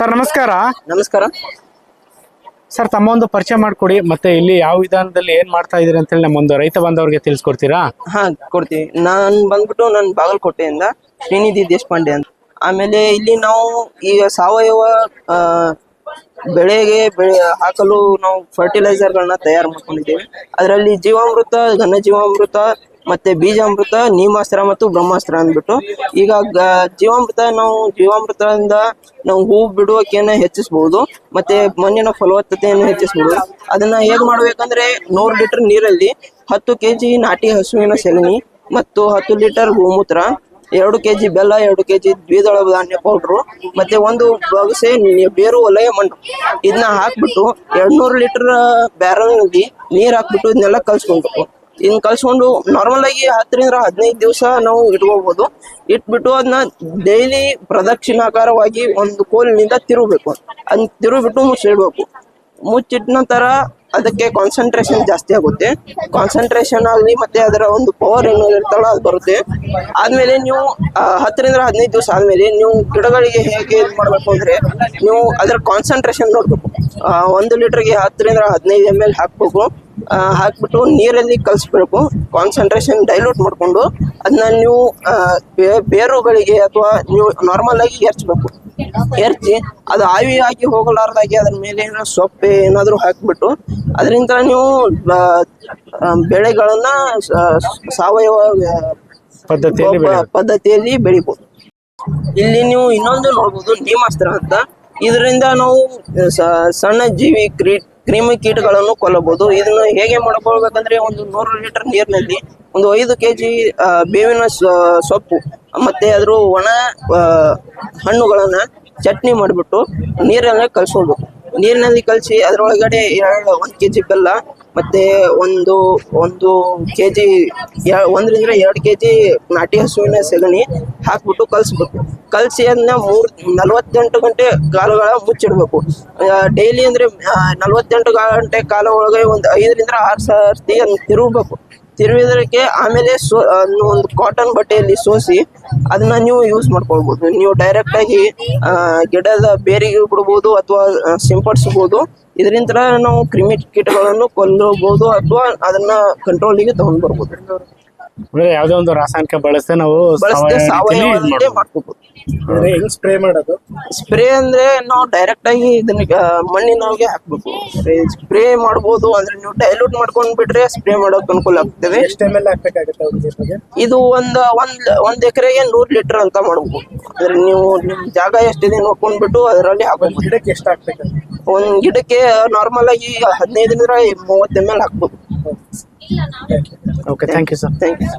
Sir ನಮಸ್ಕಾರ. ನಮಸ್ಕಾರ. Sir ತಮ್ಮ ಒಂದು ಪರಿಚಯ ಮಾಡಿಕೊಡಿ. ಮತ್ತೆ ಇಲ್ಲಿ ಯಾವ ವಿಧಾನದಲ್ಲಿ ಏನ್ ಮಾಡ್ತಾ ಇದೀರಿ ಅಂತ ಹೇಳಿ ನಮ್ಮೊಂದು ರೈತ ಬಾಂಧವರಿಗೆ ತಿಳಿಸ್ಕೊಡ್ತೀರಾ? ಹಾ ಕೊಡ್ತೀವಿ ನಾನ್ ಬಂದ್ಬಿಟ್ಟು ನಾನು ಬಾಗಲಕೋಟೆಯಿಂದ ಶ್ರೀನಿಧಿ ದೇಶಪಾಂಡೆ ಅಂತ. ಆಮೇಲೆ ಇಲ್ಲಿ ನಾವು ಈಗ ಸಾವಯವ ಆ, ಬೆಳೆಗೆ ಬೆಳೆ ಹಾಕಲು ನಾವು ಫರ್ಟಿಲೈಸರ್ ಗಳನ್ನ ತಯಾರು ಮಾಡ್ಕೊಂಡಿದ್ದೇವೆ. ಅದರಲ್ಲಿ ಜೀವಾಮೃತ ಘನ ಜೀವಾಮೃತ ಮತ್ತೆ ಬೀಜಾಮೃತ, ನೀಮಾಸ್ತ್ರ ಮತ್ತು ಬ್ರಹ್ಮಾಸ್ತ್ರ ಅಂದ್ಬಿಟ್ಟು. ಈಗ ಜೀವಾಮೃತ ನಾವು, ಜೀವಾಮೃತದಿಂದ ನಾವು ಹೂ ಬಿಡುವಿಕೆಯನ್ನ ಹೆಚ್ಚಿಸಬಹುದು ಮತ್ತೆ ಮಣ್ಣಿನ ಫಲವತ್ತತೆಯನ್ನು ಹೆಚ್ಚಿಸಬಹುದು ಅದನ್ನ ಹೇಗ್ ಮಾಡ್ಬೇಕಂದ್ರೆ ನೂರು ಲೀಟರ್ ನೀರಲ್ಲಿ ಹತ್ತು ಕೆಜಿ ನಾಟಿ ಹಸುವಿನ ಸೆಗಣಿ ಮತ್ತು ಹತ್ತು ಲೀಟರ್ ಗೋಮೂತ್ರ, ಎರಡು ಕೆಜಿ ಬೆಲ್ಲ, ಎರಡು ಕೆಜಿ ದ್ವಿದಳ ಧಾನ್ಯ ಪೌಡ್ರು, ಮತ್ತೆ ಒಂದು ಬಗಸೆ ಬೇರು ಒಲೆಯ ಮಣ್ಣು. ಇದನ್ನ ಹಾಕ್ಬಿಟ್ಟು ಎರಡ್ನೂರು ಲೀಟರ್ ಬ್ಯಾರಲ್ನಲ್ಲಿ ನೀರ್ ಹಾಕ್ಬಿಟ್ಟು ಇದನ್ನೆಲ್ಲ ಕಲ್ಸ್ಕೊಳ್ಬೇಕು ಇದನ್ನ ಕಲ್ಸ್ಕೊಂಡು ನಾರ್ಮಲ್ ಆಗಿ ಹತ್ತರಿಂದ ಹದಿನೈದು ದಿವಸ ನಾವು ಇಟ್ಕೋಬಹುದು ಇಟ್ಬಿಟ್ಟು ಅದನ್ನ ಡೈಲಿ ಪ್ರದಕ್ಷಿಣಾಕಾರವಾಗಿ ಒಂದು ಕೋಲಿನಿಂದ ತಿರುಗಬೇಕು. ಅದನ್ನ ತಿರುಗಿಬಿಟ್ಟು ಮುಚ್ಚಿಡ್ಬೇಕು. ಮುಚ್ಚಿಟ್ಟ ನಂತರ ಅದಕ್ಕೆ ಕಾನ್ಸಂಟ್ರೇಷನ್ ಜಾಸ್ತಿ ಆಗುತ್ತೆ. ಕಾನ್ಸಂಟ್ರೇಷನ್ ಆಗಲಿ ಮತ್ತೆ ಅದರ ಒಂದು ಪವರ್ ಏನು ಇರ್ತಲ್ಲ, ಅದು ಬರುತ್ತೆ. ಆದ್ಮೇಲೆ ನೀವು ಹತ್ತರಿಂದ ಹದಿನೈದು ದಿವಸ ಆದ್ಮೇಲೆ ನೀವು ಗಿಡಗಳಿಗೆ ಹೇಗೆ ಇದು ಮಾಡಬೇಕು ಅಂದ್ರೆ ನೀವು ಅದರ ಕಾನ್ಸಂಟ್ರೇಷನ್ ನೋಡ್ಬೇಕು. ಒಂದು ಲೀಟರ್ಗೆ ಹತ್ತರಿಂದ ಹದಿನೈದು ಎಂ ಎಲ್ ಹಾಕ್ಬೇಕು. ಹಾಕ್ಬಿಟ್ಟು ನೀರಲ್ಲಿ ಕಲಿಸ್ಬೇಕು ಕಾನ್ಸಂಟ್ರೇಷನ್ ಡೈಲ್ಯೂಟ್ ಮಾಡಿಕೊಂಡು ಅದನ್ನ ನೀವು ಬೇರುಗಳಿಗೆ ಅಥವಾ ನೀವು ನಾರ್ಮಲ್ ಆಗಿ ಎರ್ಚ್ಬೇಕು. ಎರ್ಚಿ ಅದು ಆವಿ ಆಗಿ ಹೋಗಲಾರ್ದಾಗೆ ಅದ್ರ ಮೇಲೆ ಏನೋ ಸೊಪ್ಪೆ ಏನಾದ್ರು ಹಾಕ್ಬಿಟ್ಟು ಅದರಿಂದ ನೀವು ಬೆಳೆಗಳನ್ನ ಸಾವಯವ ಪದ್ಧತಿಯಲ್ಲಿ ಪದ್ಧತಿಯಲ್ಲಿ ಬೆಳಿಬೋದು ಇಲ್ಲಿ ನೀವು ಇನ್ನೊಂದು ನೋಡ್ಬೋದು ನೀಮಾಸ್ತ್ರ ಅಂತ. ಇದರಿಂದ ನಾವು ಸಣ್ಣ ಜೀವಿ ಕ್ರೀ ಕ್ರಿಮಿ ಕೀಟಗಳನ್ನು ಕೊಲ್ಲಬಹುದು. ಇದನ್ನ ಹೇಗೆ ಮಾಡಬಹುದಂದ್ರೆ ಒಂದು ನೂರು ಲೀಟರ್ ನೀರಿನಲ್ಲಿ ಒಂದು ಐದು ಕೆಜಿ ಬೇವಿನ ಸೊಪ್ಪು, ಮತ್ತೆ ಅದ್ರ ಒಣ ಹಣ್ಣುಗಳನ್ನ ಚಟ್ನಿ ಮಾಡಿಬಿಟ್ಟು ನೀರಲ್ಲೇ ಕಲ್ಸ್ಕೊಳ್ಬೇಕು. ನೀರಿನಲ್ಲಿ ಕಲಸಿ ಅದರೊಳಗಡೆ ಎರಡು ಒಂದು ಕೆ ಜಿ ಬೆಲ್ಲ ಮತ್ತೆ ಒಂದು ಒಂದು ಕೆ ಜಿ ಒಂದರಿಂದ ಎರಡು ಕೆ ಜಿ ನಾಟಿ ಹಸುವಿನ ಸೆಗಣಿ ಹಾಕ್ಬಿಟ್ಟು ಕಲಸ್ಬೇಕು. ಕಲಸಿ ಅದನ್ನ ಮೂರು, ನಲವತ್ತೆಂಟು ಗಂಟೆ ಕಾಲಗಳ ಮುಚ್ಚಿಡಬೇಕು. ಡೈಲಿ ಅಂದ್ರೆ ನಲವತ್ತೆಂಟು ಗಂಟೆ ಕಾಲ ಒಳಗೆ ಒಂದು ಐದರಿಂದ ಆರು ಸರ್ತಿ ಅದನ್ನ ತಿರುಗಬೇಕು. ತಿರುವಿದಕ್ಕೆ ಆಮೇಲೆ ಸೋ ಒಂದು ಕಾಟನ್ ಬಟ್ಟೆಯಲ್ಲಿ ಸೋಸಿ ಅದನ್ನ ನೀವು ಯೂಸ್ ಮಾಡ್ಕೊಳ್ಬೋದು. ನೀವು ಡೈರೆಕ್ಟ್ ಆಗಿ ಗಿಡದ ಬೇರಿಗೆ ಬಿಡ್ಬೋದು ಅಥವಾ ಸಿಂಪಡಿಸ್ಬೋದು. ಇದರಿಂದ ನಾವು ಕ್ರಿಮಿ ಕೀಟಗಳನ್ನು ಕೊಲ್ಲಬಹುದು ಅಥವಾ ಅದನ್ನ ಕಂಟ್ರೋಲಿಗೆ ತಗೊಂಡ್ ಬರ್ಬೋದು ಅಂದ್ರೆ ಯಾವ್ದೇ ಒಂದು ರಾಸಾಯನಿಕ ಬಳಸದೆ ನಾವು ಬಳಸದೆ ಸಾವಯವ ರೀತಿಯಲ್ಲಿ ಇದ್ ಸಾವಯವದಲ್ಲೇ ಮಾಡ್ಬೋದು. ಮಾಡ್ಕೋಬಹುದು ಹೆಂಗ್ ಸ್ಪ್ರೇ ಮಾಡೋದು? ಸ್ಪ್ರೇ ಅಂದ್ರೆ ನಾವು ಡೈರೆಕ್ಟ್ ಆಗಿ ಇದನ್ನ ಆ, ಮಣ್ಣಿನೊಳಗೆ ಹಾಕ್ಬೇಕು. ಸ್ಪ್ರೇ ಮಾಡಬಹುದು ಅಂದ್ರೆ ನೀವು ಡೈಲ್ಯೂಟ್ ಮಾಡ್ಕೊಂಡ್ ಬಿಟ್ರೆ ಸ್ಪ್ರೇ ಮಾಡೋಕ್ ಅನುಕೂಲ ಆಗ್ತದೆ. ಎಷ್ಟ್ ಎಂ ಎಲ್ ಹಾಕ್ಬೇಕಾಗುತ್ತೆ ಅವ್ರ ಜೊತೆಗೆ ಇದು ಒಂದ್ ಒಂದ್ ಒಂದ್ ಎಕರೆಗೆ ನೂರ್ ಲೀಟರ್ ಅಂತ ಮಾಡ್ಬೇಕು ಅಂದ್ರೆ ನೀವು ನಿಮ್ ಜಾಗ ಎಷ್ಟಿದೆ ನೋಡ್ಕೊಂಡ್ಬಿಟ್ಟು ಅದರಲ್ಲಿ ಹಾಕ್ಬೇಕು ಗಿಡಕ್ಕೆ ಎಷ್ಟು ಹಾಕ್ಬೇಕಾಗುತ್ತೆ ಒಂದ್ ಗಿಡಕ್ಕೆ ನಾರ್ಮಲ್ ಆಗಿ ಹದಿನೈದರಿಂದ ಮೂವತ್ತ ಎಂ ಎಲ್ ಹಾಕ್ಬೇಕು okay thank you sir thank you